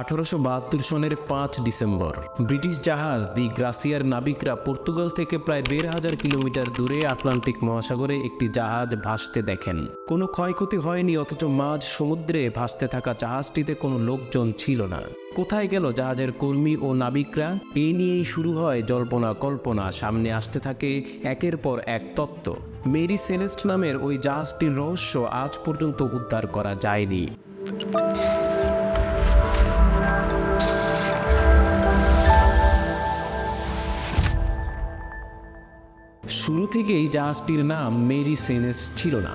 আঠারোশো বাহাত্তর সনের পাঁচ ডিসেম্বর। ব্রিটিশ জাহাজ দি গ্রাসিয়ার নাবিকরা পর্তুগাল থেকে প্রায় দেড় হাজার কিলোমিটার দূরে আটলান্টিক মহাসাগরে একটি জাহাজ ভাসতে দেখেন। কোনো ক্ষয়ক্ষতি হয়নি, অথচ মাঝ সমুদ্রে ভাসতে থাকা জাহাজটিতে কোনো লোকজন ছিল না। কোথায় গেল জাহাজের কর্মী ও নাবিকরা? এই নিয়েই শুরু হয় জল্পনা কল্পনা। সামনে আসতে থাকে একের পর এক তত্ত্ব। মেরি সেলেস্ট নামের ওই জাহাজটির রহস্য আজ পর্যন্ত উদ্ধার করা যায়নি। শুরু থেকেই জাহাজটির নাম মেরি সেনেস ছিল না।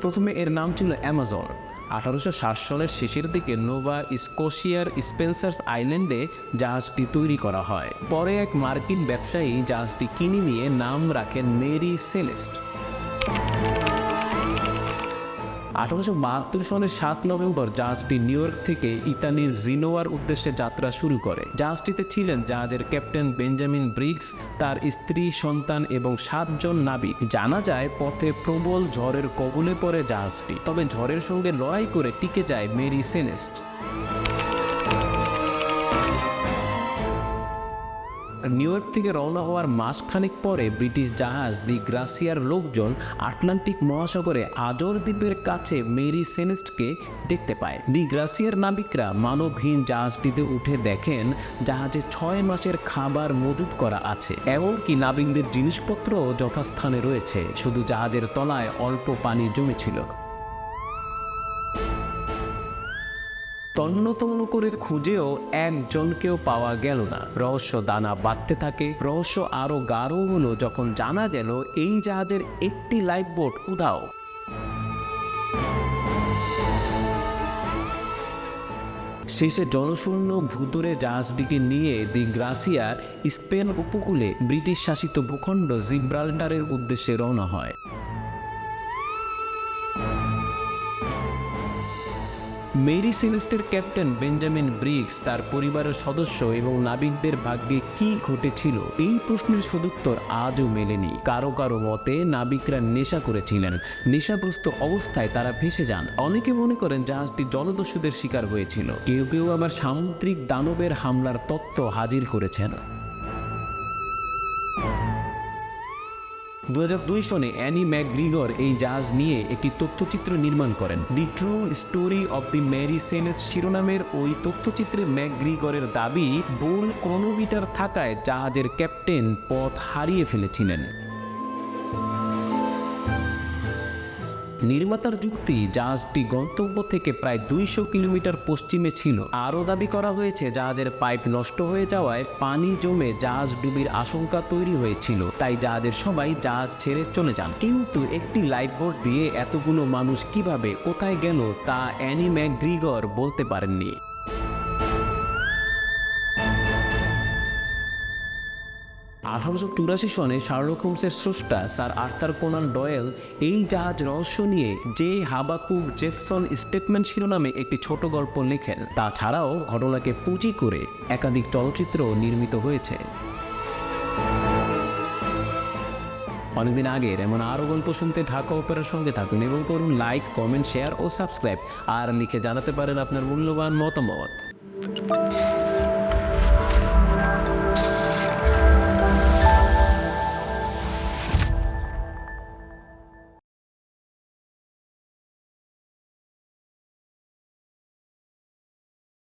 প্রথমে এর নাম ছিল অ্যামাজন। আঠারোশো ষাট সালের শেষের দিকে নোভা স্কোশিয়ার স্পেন্সার্স আইল্যান্ডে জাহাজটি তৈরি করা হয়। পরে এক মার্কিন ব্যবসায়ী জাহাজটি কিনে নিয়ে নাম রাখেন মেরি সেলেস্ট আঠারোশো বাহাত্তর সনের সাত নভেম্বর জাহাজটি নিউ ইয়র্ক থেকে ইতালির জিনোয়ার উদ্দেশ্যে যাত্রা শুরু করে। জাহাজটিতে ছিলেন জাহাজের ক্যাপ্টেন বেঞ্জামিন ব্রিক্স তার স্ত্রী, সন্তান এবং সাতজন নাবিক। জানা যায়, পথে প্রবল ঝড়ের কবলে পড়ে জাহাজটি, তবে ঝড়ের সঙ্গে লড়াই করে টিকে যায় মেরি সেনেস্ট। নিউ ইয়র্ক থেকে রওনা হওয়ার মাসখানেক পরে ব্রিটিশ জাহাজ দি গ্রাসিয়ার লোকজন আটলান্টিক মহাসাগরে আজর দ্বীপের কাছে মেরি সেনেস্টকে দেখতে পায়। দি গ্রাসিয়ার নাবিকরা মানবহীন জাহাজটিতে উঠে দেখেন জাহাজে ছয় মাসের খাবার মজুত করা আছে। এমনকি নাবিকদের জিনিসপত্র যথাস্থানে রয়েছে। শুধু জাহাজের তলায় অল্প পানি জমেছিল। তন্ন তন্ন করে খুঁজেও একজনকেও পাওয়া গেল না। রহস্য দানা বাঁধতে থাকে, রহস্য আরও গাঢ় হলো যখন জানা গেল এই জাহাজের একটি লাইফ বোট উধাও। শেষে জনশূন্য ভূতরে জাহাজটিকে নিয়ে দি গ্রাসিয়ার স্পেন উপকূলে ব্রিটিশ শাসিত ভূখণ্ড জিব্রাল্টারের উদ্দেশ্যে রওনা হয়। মেরি সেলেস্টের ক্যাপ্টেন বেঞ্জামিন ব্রিক্স তার পরিবারের সদস্য এবং নাবিকদের ভাগ্যে কি ঘটেছিল? এই প্রশ্নের সদুত্তর আজও মেলেনি। কারও কারও মতে, নাবিকরা নেশা করেছিলেন। নেশাগ্রস্ত অবস্থায় তারা ভেসে যান। অনেকে মনে করেন জাহাজটি জলদস্যুদের শিকার হয়েছিল। কেউ কেউ আবার সামুদ্রিক দানবের হামলার তত্ত্ব হাজির করেছেন। দু হাজার দুই সনে অ্যানি ম্যাকগ্রিগর এই জাহাজ নিয়ে একটি তথ্যচিত্র নির্মাণ করেন। The true story of the Mary সেনেস শিরোনামের ওই তথ্যচিত্রে ম্যাকগ্রিগরের দাবি বোল ক্রোনোমিটার থাকায় জাহাজের ক্যাপ্টেন পথ হারিয়ে ফেলেছিলেন। নির্মাতার যুক্তি, জাহাজটি গন্তব্য থেকে প্রায় দুইশো কিলোমিটার পশ্চিমে ছিল। আরও দাবি করা হয়েছে, জাহাজের পাইপ নষ্ট হয়ে যাওয়ায় পানি জমে জাহাজ ডুবির আশঙ্কা তৈরি হয়েছিল। তাই জাহাজের সবাই জাহাজ ছেড়ে চলে যান। কিন্তু একটি লাইফবোট দিয়ে এতগুলো মানুষ কীভাবে কোথায় গেল তা অ্যানি ম্যাকগ্রিগর বলতে পারেননি। আঠারোশো চুরাশি সনে শার্লক হোমসের স্রষ্টা স্যার আর্থার কোনান ডয়েল এই জাহাজ রহস্য নিয়ে যে হাবাকুক জেফসন স্টেটমেন্ট শিরোনামে একটি ছোট গল্প লেখেন। তাছাড়াও ঘটনাকে পুঁজি করে একাধিক চলচ্চিত্র নির্মিত হয়েছে। অনেকদিন আগের এমন আরও গল্প শুনতে ঢাকা অপেরার সঙ্গে থাকুন এবং করুন লাইক, কমেন্ট, শেয়ার ও সাবস্ক্রাইব। আর লিখে জানাতে পারেন আপনার মূল্যবান মতামত।